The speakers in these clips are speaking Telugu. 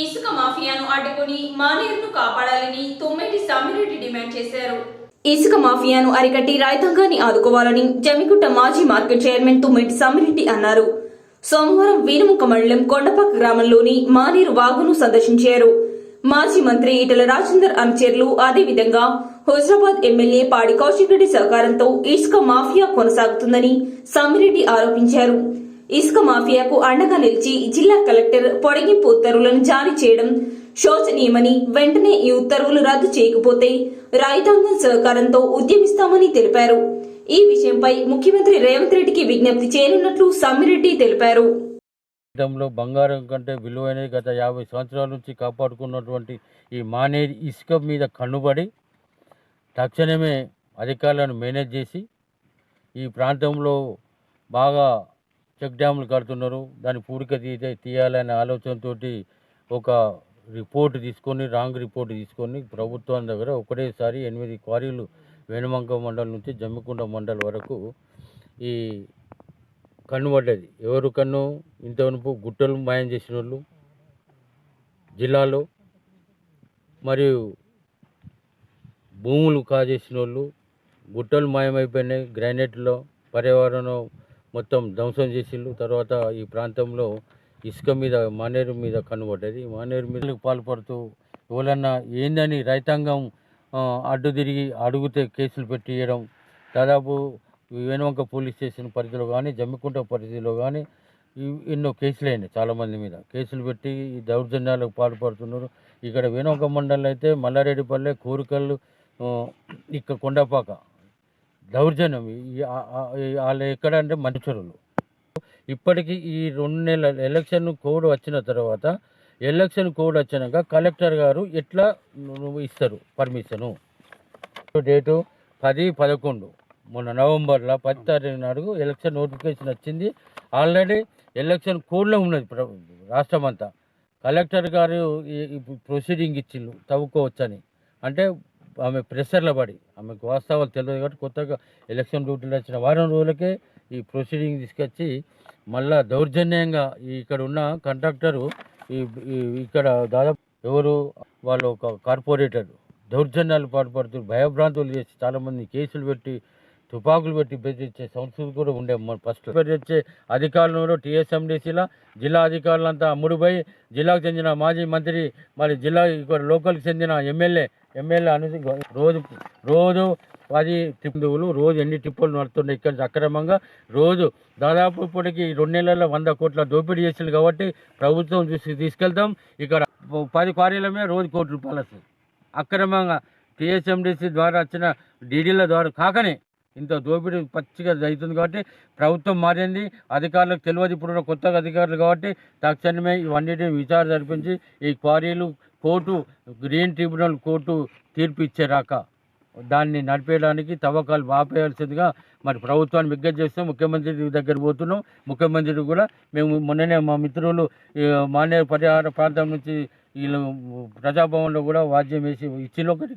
ఇసుక మాఫియాను అడ్డుకుని మానేరును కాపాడాలని తొమ్మిది సామిరెడ్డి డిమాండ్ చేశారు. ఇసుక మాఫియాను అరికట్టి రైతాంగాన్ని ఆదుకోవాలని జమిగుట్ట మాజీ మార్కెట్ చైర్మన్ తుమ్మిటి సామిరెడ్డి అన్నారు. సోమవారం వీరముఖ మండలం కొండపాక గ్రామంలోని మానేరు వాగును సందర్శించారు. మాజీ మంత్రి ఈటల రాజేందర్ అనుచరులు అదేవిధంగా హుజరాబాద్ ఎమ్మెల్యే పాడి కౌశిక్ రెడ్డి సహకారంతో ఇసుక మాఫియా కొనసాగుతుందని సామిరెడ్డి ఆరోపించారు. ఇసుక మాఫియాకు అండగా నిలిచి జిల్లా కలెక్టర్ పొడిగింపు ఉత్తర్వులను జారీ చేయడం శోచనీయమని వెంటనే ఈ ఉత్తర్వులు రద్దు చేయకపోతే రైతాంగం సహకారంతో ఉద్యమిస్తామని తెలిపారు. ఈ విషయంపై ముఖ్యమంత్రి రేవంత్ రెడ్డికి విజ్ఞప్తి చేయనున్నట్లు సమ్మిరెడ్డి తెలిపారు. బంగారం కంటే విలువైనది గత యాభై సంవత్సరాల నుంచి కాపాడుకున్నటువంటి ఈ మానేరి ఇసుక మీద కన్నుబడి తక్షణమే అధికారులను మేనేజ్ చేసి ఈ ప్రాంతంలో బాగా చెక్ డ్యాములు కడుతున్నారు. దాని పూడిక తీసే తీయాలనే ఆలోచనతో ఒక రిపోర్ట్ తీసుకొని రాంగ్ రిపోర్ట్ తీసుకొని ప్రభుత్వం దగ్గర ఒకటేసారి ఎనిమిది క్వారీలు వేణుమంక మండలం నుంచి జమ్మికుంట మండలం వరకు ఈ కన్ను పడ్డది. ఎవరు కన్ను? ఇంతవరకు గుట్టలు మాయం చేసిన వాళ్ళు జిల్లాలో మరియు భూములు కాజేసిన వాళ్ళు గుట్టలు మాయమైపోయినాయి. గ్రానైట్లో పర్యావరణం మొత్తం ధ్వంసం చేసిండ్రు. తర్వాత ఈ ప్రాంతంలో ఇసుక మీద మానేరు మీద కనుబడ్డది మానేరు మీద పాల్పడుతూ ఎవరన్నా ఏందని రైతాంగం అడ్డు తిరిగి అడుగుతే కేసులు పెట్టియడం దాదాపు వేణువంక పోలీస్ స్టేషన్ పరిధిలో కానీ జమ్మికుంట పరిధిలో కానీ ఎన్నో కేసులు అయినాయి చాలామంది మీద. కేసులు పెట్టి ఈ దౌర్జన్యాలకు పాల్పడుతున్నారు. ఇక్కడ వేణువంక మండలం అయితే మల్లారెడ్డిపల్లె కోరికలు ఇక్కడ కొండపాక. దౌర్జన్యం. వాళ్ళు ఎక్కడ అంటే మంచరులు ఇప్పటికీ ఈ రెండు నెలల ఎలక్షన్ కోడ్ వచ్చిన తర్వాత ఎలక్షన్ కోడ్ వచ్చినాక కలెక్టర్ గారు ఎట్లా నువ్వు ఇస్తారు పర్మిషను? డేటు పది పదకొండు. మొన్న నవంబర్లో పది తారీఖు నాడు ఎలక్షన్ నోటిఫికేషన్ వచ్చింది. ఆల్రెడీ ఎలక్షన్ కోడ్లో ఉన్నది ప్ర- రాష్ట్రం అంతా కలెక్టర్ గారు ప్రొసీడింగ్ ఇచ్చిండ్రు తవ్వుకోవచ్చని. అంటే ఆమె ప్రెషర్లో పడి ఆమెకు వాస్తవాలు తెలియదు కాబట్టి కొత్తగా ఎలక్షన్ డ్యూటీలు వచ్చిన వారం రోజులకే ఈ ప్రొసీడింగ్ తీసుకొచ్చి మళ్ళా దౌర్జన్యంగా ఇక్కడ ఉన్న కండక్టరు ఈ ఇక్కడ దాదాపు ఎవరు వాళ్ళు ఒక కార్పొరేటర్. దౌర్జన్యాలు పాటుపడుతూ భయభ్రాంతులు చేసి చాలామంది కేసులు పెట్టి తుపాకులు పెట్టి బెదిరించే సంస్కృతి కూడా ఉండే ఫస్ట్. బెదిరించే అధికారులు టీఎస్ఎండిసిలా జిల్లా అధికారులంతా అమ్ముడుపోయి జిల్లాకు చెందిన మాజీ మంత్రి మరి జిల్లా ఇక్కడ లోకల్కి చెందిన ఎమ్మెల్యే ఎమ్మెల్యే అను రోజు రోజు పది టిప్పులు రోజు ఎన్ని టిప్పులు నడుతున్నాయి ఇక్కడ నుంచి అక్రమంగా. రోజు దాదాపు ఇప్పటికి రెండు నెలల్లో వంద కోట్ల దోపిడీ చేసింది కాబట్టి ప్రభుత్వం చూసి తీసుకెళ్తాం. ఇక్కడ పది క్వారీలమే రోజు కోటి రూపాయలు వస్తాయి. అక్రమంగా టీఎస్ఎండిసి ద్వారా వచ్చిన డీడీల ద్వారా కాకనే ఇంత దోపిడీ పచ్చిగా అవుతుంది కాబట్టి ప్రభుత్వం మారింది అధికారులకు తెలియదు. ఇప్పుడు కొత్తగా అధికారులు కాబట్టి తక్షణమే ఇవన్నిటిని విచారణ జరిపించి ఈ క్వారీలు కోర్టు గ్రీన్ ట్రిబ్యునల్ కోర్టు తీర్పు ఇచ్చేరాక దాన్ని నడిపేయడానికి తవ్వకాలు ఆపేయాల్సిందిగా మరి ప్రభుత్వాన్ని విజ్ఞప్తి చేస్తూ ముఖ్యమంత్రి దగ్గర పోతున్నాం. ముఖ్యమంత్రి కూడా మేము మొన్ననే మా మిత్రులు ఈ మాన్య పరిహార ప్రాంతం నుంచి వీళ్ళు ప్రజాభవన్లో కూడా వాద్యం వేసి ఇచ్చిన ఒకటి.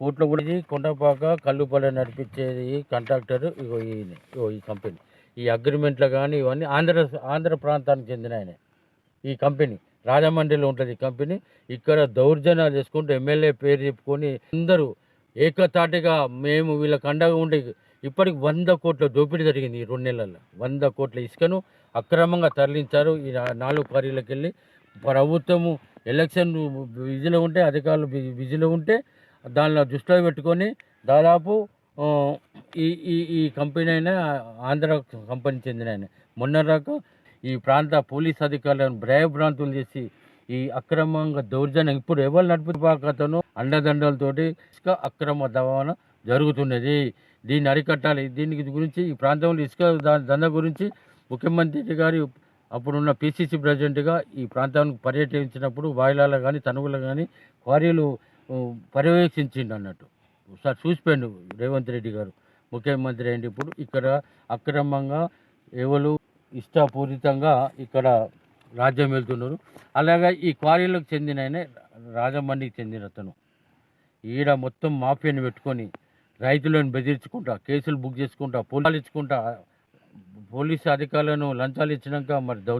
కోర్టులో కూడా ఇది కొండపాక కల్లుపల్లి నడిపించేది కంట్రాక్టర్ ఇగో ఈయన ఇగో ఈ కంపెనీ. ఈ అగ్రిమెంట్లో కానీ ఇవన్నీ ఆంధ్ర ఆంధ్ర ప్రాంతానికి చెందిన ఆయన. ఈ కంపెనీ రాజమండ్రిలో ఉంటుంది ఈ కంపెనీ. ఇక్కడ దౌర్జన్యాలు చేసుకుంటూ ఎమ్మెల్యే పేరు చెప్పుకొని అందరూ ఏకతాటిగా మేము వీళ్ళకి అండగా ఉండి ఇప్పటికి వంద కోట్ల దోపిడీ జరిగింది ఈ రెండు నెలల్లో. వంద కోట్ల ఇసుకను అక్రమంగా తరలించారు. ఈ నాలుగు క్వారీలకు వెళ్ళి ప్రభుత్వము ఎలక్షన్ బిజీలో ఉంటే అధికారులు బిజీలో ఉంటే దానిలో దృష్టిలో పెట్టుకొని దాదాపు ఈ ఈ ఈ కంపెనీ అయినా ఆంధ్ర కంపెనీ చెందిన ఆయన. మొన్న దాకా ఈ ప్రాంత పోలీస్ అధికారులను భయభ్రాంతులు చేసి ఈ అక్రమంగా దౌర్జన్యం ఇప్పుడు ఎవరు నడుపుతాకతను అండదండలతోటి ఇసుక అక్రమ దవాన జరుగుతున్నది. దీన్ని అరికట్టాలి. దీనికి గురించి ఈ ప్రాంతంలో ఇసుక దంద గురించి ముఖ్యమంత్రి గారి అప్పుడున్న పిసిసి ప్రెసిడెంట్గా ఈ ప్రాంతానికి పర్యటించినప్పుడు వాయిలాలో కానీ తనువులు కానీ క్వారీలు పర్యవేక్షించిండు అన్నట్టు. ఒకసారి చూసిపోయిండు రేవంత్ రెడ్డి గారు. ముఖ్యమంత్రి అయింది ఇప్పుడు. ఇక్కడ అక్రమంగా ఎవరు ఇష్టపూరితంగా ఇక్కడ రాజ్యం వెళ్తున్నారు. అలాగే ఈ క్వారీలకు చెందిన ఆయనే రాజమండ్రికి చెందిన అతను. ఈడ మొత్తం మాఫియాని పెట్టుకొని రైతులను బెదిరించుకుంటా కేసులు బుక్ చేసుకుంటా పోలీసు ఇచ్చుకుంటా పోలీసు అధికారులను లంచాలు ఇచ్చినాక మరి దౌ